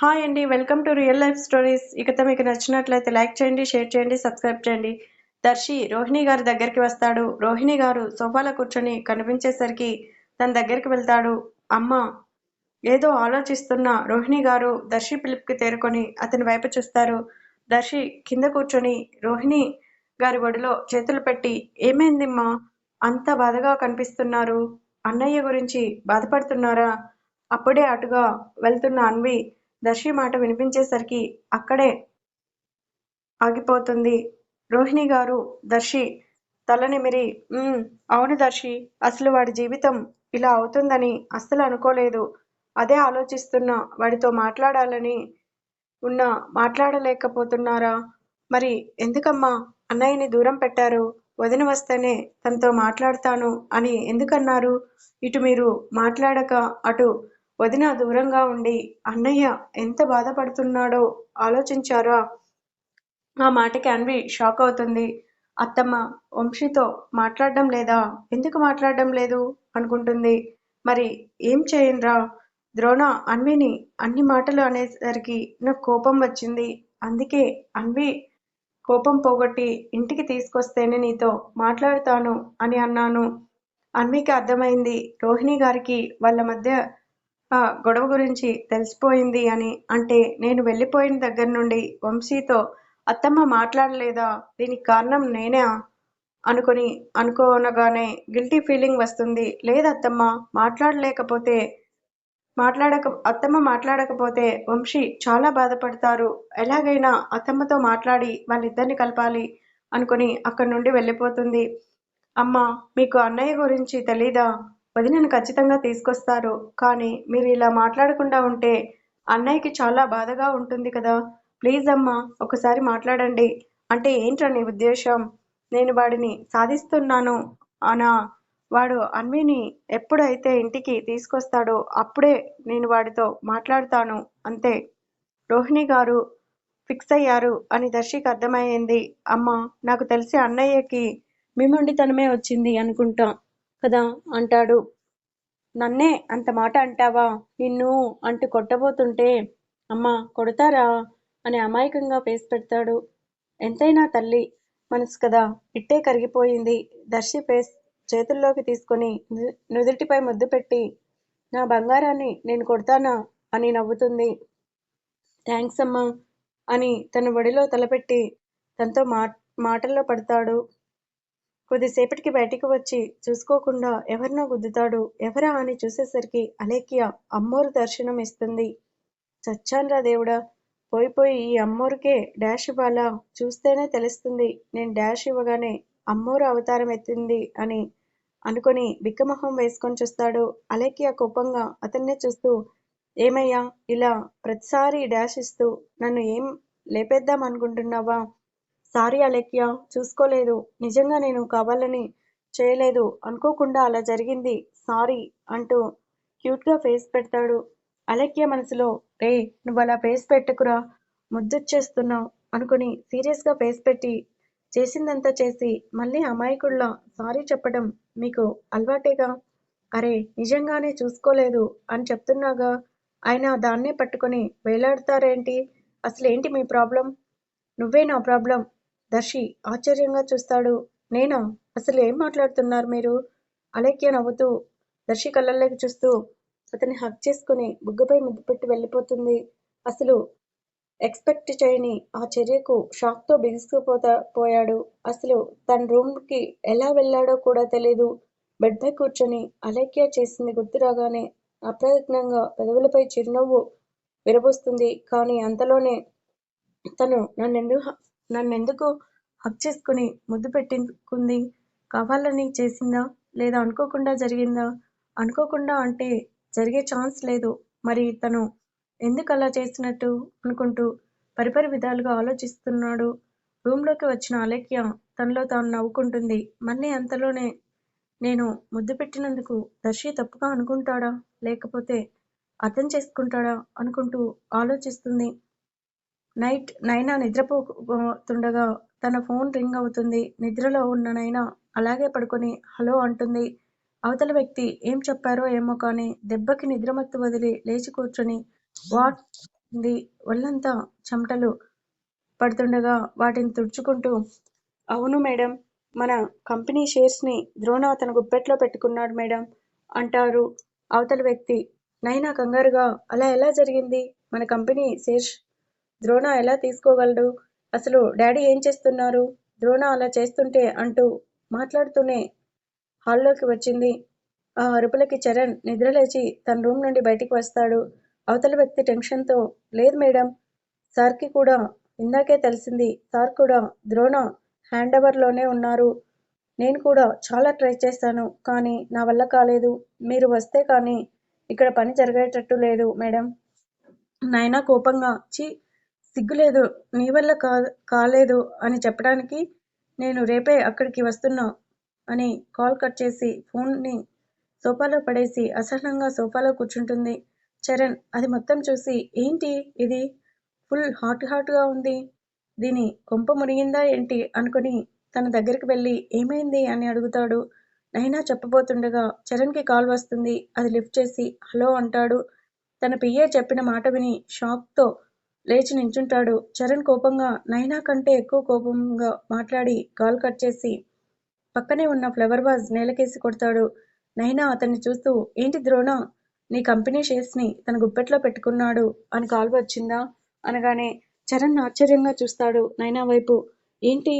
Hi అండి welcome to real life stories. ఇకతో మీకు నచ్చినట్లయితే లైక్ చేయండి షేర్ చేయండి సబ్స్క్రైబ్ చేయండి. దర్శి రోహిణి గారి దగ్గరికి వస్తాడు. రోహిణి గారు సోఫాలో కూర్చొని కనిపించేసరికి తన దగ్గరికి వెళ్తాడు. అమ్మ ఏదో ఆలోచిస్తున్న రోహిణి గారు దర్శి పిలుపుకి తేరుకొని అతని వైపు చూస్తారు. దర్శి కింద కూర్చొని రోహిణి గారి ఒడిలో చేతులు పెట్టి ఏమైందిమ్మా? అంత బాధగా కనిపిస్తున్నారు. అన్నయ్య గురించి బాధపడుతున్నారా? అప్పుడే అటుగా వెళ్తున్న అన్వి దర్శి మాట వినిపించేసరికి అక్కడే ఆగిపోతుంది. రోహిణి గారు దర్శి తలనిమిరి అవును దర్శి అసలు వాడి జీవితం ఇలా అవుతుందని అస్సలు అనుకోలేదు. అదే ఆలోచిస్తున్నా వాడితో మాట్లాడాలని ఉన్నా మాట్లాడలేకపోతున్నారా? మరి ఎందుకమ్మా అన్నయ్యని దూరం పెట్టారు? వదిన వస్తేనే తనతో మాట్లాడతాను అని ఎందుకన్నారు? ఇటు మీరు మాట్లాడక అటు వదిన దూరంగా ఉండి అన్నయ్య ఎంత బాధపడుతున్నాడో ఆలోచించారా? ఆ మాటకి అన్వి షాక్ అవుతుంది. అత్తమ్మ వంశీతో మాట్లాడడం లేదా? ఎందుకు మాట్లాడడం లేదు? అనుకుంటుంది. మరి ఏం చేయనురా ద్రోణ అన్విని అన్ని మాటలు అనేసరికి నాకు కోపం వచ్చింది. అందుకే అన్వి కోపం పోగొట్టి ఇంటికి తీసుకొస్తేనే నీతో మాట్లాడతాను అని అన్నాను. అన్వికి అర్థమైంది. రోహిణి గారికి వాళ్ళ మధ్య ఆ గొడవ గురించి తెలిసిపోయింది అని అంటే నేను వెళ్ళిపోయిన దగ్గర నుండి వంశీతో అత్తమ్మ మాట్లాడలేదా? దీనికి కారణం నేనే? అనుకొని అనుకోనగానే గిల్టీ ఫీలింగ్ వస్తుంది. లేదత్తమ్మ మాట్లాడలేకపోతే మాట్లాడక అత్తమ్మ మాట్లాడకపోతే వంశీ చాలా బాధపడతారు. ఎలాగైనా అత్తమ్మతో మాట్లాడి వాళ్ళిద్దరిని కలపాలి అనుకుని అక్కడి నుండి వెళ్ళిపోతుంది. అమ్మ మీకు అన్నయ్య గురించి తెలీదా? వదినను ఖచ్చితంగా తీసుకొస్తారు. కానీ మీరు ఇలా మాట్లాడకుండా ఉంటే అన్నయ్యకి చాలా బాధగా ఉంటుంది కదా. ప్లీజ్ అమ్మా ఒకసారి మాట్లాడండి. అంటే ఏంట్రా నీ ఉద్దేశం? నేను వాడిని సాధిస్తున్నాను అనా. వాడు అన్విని ఎప్పుడైతే ఇంటికి తీసుకొస్తాడో అప్పుడే నేను వాడితో మాట్లాడతాను. అంతే. రోహిణి గారు ఫిక్స్ అయ్యారు అని దర్శికి అర్థమయ్యింది. అమ్మ నాకు తెలిసి అన్నయ్యకి మీ మొండితనమే వచ్చింది అనుకుంటాం. కదా అంటాడు. నన్నే అంత మాట అంటావా? నిన్ను అంటూ కొట్టబోతుంటే అమ్మ కొడతారా? అని అమాయకంగా ఫేస్ పెడతాడు. ఎంతైనా తల్లి మనసు కదా ఇట్టే కరిగిపోయింది. దర్శి ఫేస్ చేతుల్లోకి తీసుకొని నుదుటిపై ముద్దు పెట్టి నా బంగారాన్ని నేను కొడతానా? అని నవ్వుతుంది. థ్యాంక్స్ అమ్మా అని తన ఒడిలో తలపెట్టి తనతో మా మాటల్లో పడతాడు. కొద్దిసేపటికి బయటికి వచ్చి చూసుకోకుండా ఎవరినో గుద్దుతాడు. ఎవరా అని చూసేసరికి అలేఖ్య అమ్మోరు దర్శనం ఇస్తుంది. చచ్చాన్రా దేవుడా. పోయి పోయి ఈ అమ్మోరుకే డాష్ ఇవ్వాలా? చూస్తేనే తెలుస్తుంది. నేను డాష్ ఇవ్వగానే అమ్మోరు అవతారం ఎత్తింది అని అనుకొని బిక్కమొహం వేసుకొని చూస్తాడు. అలేఖ్య కోపంగా అతన్నే చూస్తూ ఏమయ్యా ఇలా ప్రతిసారి డాష్ ఇస్తూ నన్ను ఏం లేపేద్దాం అనుకుంటున్నావా? సారీ అలేఖ్య చూసుకోలేదు. నిజంగా నేను కావాలని చేయలేదు. అనుకోకుండా అలా జరిగింది. సారీ అంటూ క్యూట్గా ఫేస్ పెడతాడు. అలేఖ్య మనసులో రే నువ్వు అలా ఫేస్ పెట్టకురా. ముద్దొచ్చేస్తున్నావు అనుకుని సీరియస్గా ఫేస్ పెట్టి చేసిందంతా చేసి మళ్ళీ అమాయకుల్లా సారీ చెప్పడం మీకు అలవాటేగా? అరే నిజంగానే చూసుకోలేదు అని చెప్తున్నాగా? ఆయన దాన్నే పట్టుకొని వేలాడతారేంటి? అసలు ఏంటి మీ ప్రాబ్లం? నువ్వే నా ప్రాబ్లం. దర్శి ఆశ్చర్యంగా చూస్తాడు. నేనా? అసలు ఏం మాట్లాడుతున్నారు మీరు అలేఖ్య నవ్వుతూ దర్శి కళ్ళల్లోకి చూస్తూ అతన్ని హక్ చేసుకుని బుగ్గపై ముద్దు పెట్టి వెళ్ళిపోతుంది. అసలు ఎక్స్పెక్ట్ చేయని ఆ చర్యకు షాక్తో బిగుసుకుపోతా పోయాడు. అసలు తన రూమ్కి ఎలా వెళ్ళాడో కూడా తెలీదు. బెడ్పై కూర్చొని అలేఖ్య చేసింది గుర్తు రాగానే అప్రయత్నంగా పెదవులపై చిరునవ్వు విరబోస్తుంది. కానీ అంతలోనే తను నన్నెందుకు నన్నెందుకు హక్ చేసుకుని ముద్దు పెట్టుకుంది కావాలని చేసిందా? లేదా అనుకోకుండా జరిగిందా? అనుకోకుండా అంటే జరిగే ఛాన్స్ లేదు. మరి తను ఎందుకు అలా చేసినట్టు అనుకుంటూ పరిపరి విధాలుగా ఆలోచిస్తున్నాడు. రూమ్లోకి వచ్చిన అలేఖ్య తనలో తాను నవ్వుకుంటుంది. మళ్ళీ అంతలోనే నేను ముద్దు పెట్టినందుకు దర్శి తప్పుగా అనుకుంటాడా? లేకపోతే అర్థం చేసుకుంటాడా? అనుకుంటూ ఆలోచిస్తుంది. నైట్ నైనా నిద్రపోతుండగా తన ఫోన్ రింగ్ అవుతుంది. నిద్రలో ఉన్న నైనా అలాగే పడుకొని హలో అంటుంది. అవతల వ్యక్తి ఏం చెప్పారో ఏమో కానీ దెబ్బకి నిద్రమత్తు వదిలి లేచి కూర్చొని వాట్ ఉంది? ఒళ్ళంతా చెమటలు పడుతుండగా వాటిని తుడుచుకుంటూ అవును మేడం మన కంపెనీ షేర్స్ని ద్రోణ తన గుప్పెట్లో పెట్టుకున్నాడు మేడం అంటారు. అవతలి వ్యక్తి నైనా కంగారుగా అలా ఎలా జరిగింది? మన కంపెనీ షేర్స్ ద్రోణ ఎలా తీసుకోగలడు? అసలు డాడీ ఏం చేస్తున్నారు? ద్రోణ అలా చేస్తుంటే అంటూ మాట్లాడుతూనే హాల్లోకి వచ్చింది. ఆ అరుపులకి చరణ్ నిద్రలేచి తన రూమ్ నుండి బయటికి వస్తాడు. అవతల వ్యక్తి టెన్షన్తో లేదు మేడం సార్కి కూడా ఇందాకే తెలిసింది. సార్ కూడా ద్రోణ హ్యాండ్ ఓవర్లోనే ఉన్నారు. నేను కూడా చాలా ట్రై చేశాను కానీ నా వల్ల కాలేదు. మీరు వస్తే కానీ ఇక్కడ పని జరిగేటట్టు లేదు మేడం. నాయన కోపంగా ఛీ సిగ్గులేదు నీ వల్ల కా కాలేదు అని చెప్పడానికి నేను రేపే అక్కడికి వస్తున్నా అని కాల్ కట్ చేసి ఫోన్ని సోఫాలో పడేసి అసహనంగా సోఫాలో కూర్చుంటుంది చరణ్. అది మొత్తం చూసి ఏంటి ఇది? ఫుల్ హాట్ హాట్గా ఉంది. దీని కొంప మునిగిందా ఏంటి అనుకుని తన దగ్గరికి వెళ్ళి ఏమైంది అని అడుగుతాడు. నైనా చెప్పబోతుండగా చరణ్కి కాల్ వస్తుంది. అది లిఫ్ట్ చేసి హలో అంటాడు. తన పిఏ చెప్పిన మాట విని షాక్తో లేచి నించుంటాడు. చరణ్ కోపంగా నైనా కంటే ఎక్కువ కోపంగా మాట్లాడి కాల్ కట్ చేసి పక్కనే ఉన్న ఫ్లవర్ వాజ్ నేలకేసి కొడతాడు. నైనా అతన్ని చూస్తూ ఏంటి ద్రోణ? నీ కంపెనీ షేర్స్ని తన గుప్పెట్లో పెట్టుకున్నాడు అని కాల్ వచ్చిందా? అనగానే చరణ్ ఆశ్చర్యంగా చూస్తాడు నైనా వైపు. ఏంటి?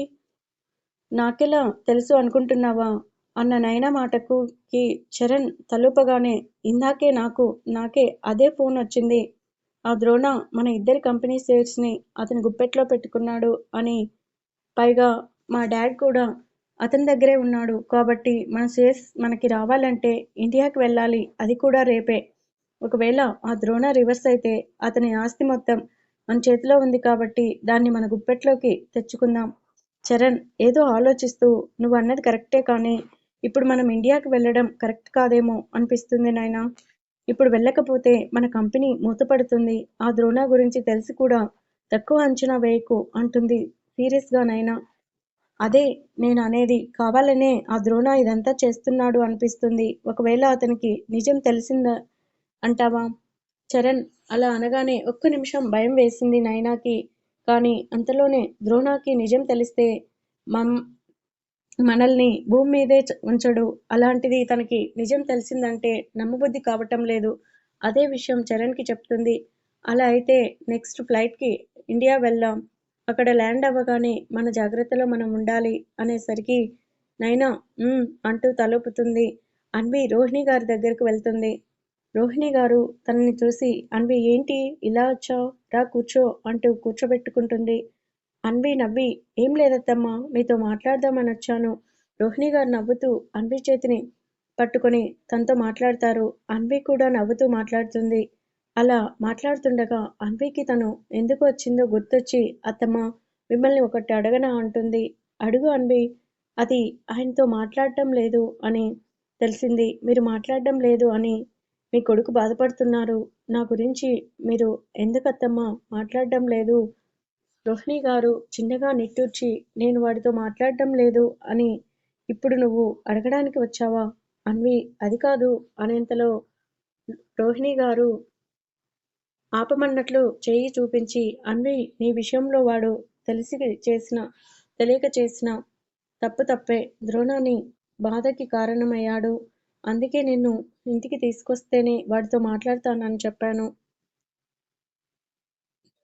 నాకెలా తెలుసు అనుకుంటున్నావా? అన్న నైనా మాటకు కి చరణ్ తలుపగానే ఇందాకే నాకు నాకే అదే ఫోన్ వచ్చింది. ఆ ద్రోణ మన ఇద్దరి కంపెనీ షేర్స్ని అతని గుప్పెట్లో పెట్టుకున్నాడు అని పైగా మా డాడ్ కూడా అతని దగ్గరే ఉన్నాడు. కాబట్టి మన షేర్స్ మనకి రావాలంటే ఇండియాకి వెళ్ళాలి. అది కూడా రేపే. ఒకవేళ ఆ ద్రోణ రివర్స్ అయితే అతని ఆస్తి మొత్తం మన చేతిలో ఉంది కాబట్టి దాన్ని మన గుప్పెట్లోకి తెచ్చుకుందాం. చరణ్ ఏదో ఆలోచిస్తూ నువ్వు అన్నది కరెక్టే కానీ ఇప్పుడు మనం ఇండియాకి వెళ్ళడం కరెక్ట్ కాదేమో అనిపిస్తుంది నాయనా. ఇప్పుడు వెళ్ళకపోతే మన కంపెనీ మూతపడుతుంది. ఆ ద్రోణ గురించి తెలిసి కూడా తక్కువ అంచనా వేయకు అంటుంది. సీరియస్గా నైనా. అదే నేను అనేది కావాలనే ఆ ద్రోణ ఇదంతా చేస్తున్నాడు అనిపిస్తుంది. ఒకవేళ అతనికి నిజం తెలిసిందా అంటావా? చరణ్ అలా అనగానే ఒక్క నిమిషం భయం వేసింది నైనాకి. కానీ అంతలోనే ద్రోణాకి నిజం తెలిస్తే మమ్ మనల్ని భూమి మీదే ఉంచడు. అలాంటిది తనకి నిజం తెలిసిందంటే నమ్మబుద్ధి కావటం లేదు. అదే విషయం చరణ్కి చెప్తుంది. అలా అయితే నెక్స్ట్ ఫ్లైట్కి ఇండియా వెళ్దాం. అక్కడ ల్యాండ్ అవ్వగానే మన జాగ్రత్తలో మనం ఉండాలి అనేసరికి నైనా అంటూ తలుపుతుంది. అన్వి రోహిణి గారి దగ్గరకు వెళ్తుంది. రోహిణి గారు తనని చూసి అన్వి ఏంటి? ఇలా వచ్చావు? రా కూర్చో అంటూ కూర్చోబెట్టుకుంటుంది. అన్వి నవ్వి ఏం లేదత్తమ్మా మీతో మాట్లాడదామని వచ్చాను. రోహిణి గారు నవ్వుతూ అన్వి చేతిని పట్టుకొని తనతో మాట్లాడతారు. అన్వి కూడా నవ్వుతూ మాట్లాడుతుంది. అలా మాట్లాడుతుండగా అన్వికి తను ఎందుకు వచ్చిందో గుర్తొచ్చి అత్తమ్మ మిమ్మల్ని ఒకటి అడగనా అంటుంది. అడుగు అన్వి అది ఆయనతో మాట్లాడటం లేదు అని తెలిసింది. మీరు మాట్లాడడం లేదు అని మీ కొడుకు బాధపడుతున్నారు. నా గురించి మీరు ఎందుకత్తమ్మా మాట్లాడడం లేదు రోహిణి గారు చిన్నగా నిట్టూర్చి నేను వాడితో మాట్లాడటం లేదు అని ఇప్పుడు నువ్వు అడగడానికి వచ్చావా? అన్వి అది కాదు అనేంతలో రోహిణి గారు ఆపమన్నట్లు చేయి చూపించి అన్వి నీ విషయంలో వాడు తెలిసి చేసిన తెలియక చేసిన తప్పు తప్పే. ద్రోణాన్ని బాధకి కారణమయ్యాడు. అందుకే నిన్ను ఇంటికి తీసుకొస్తేనే వాడితో మాట్లాడతానని చెప్పాను.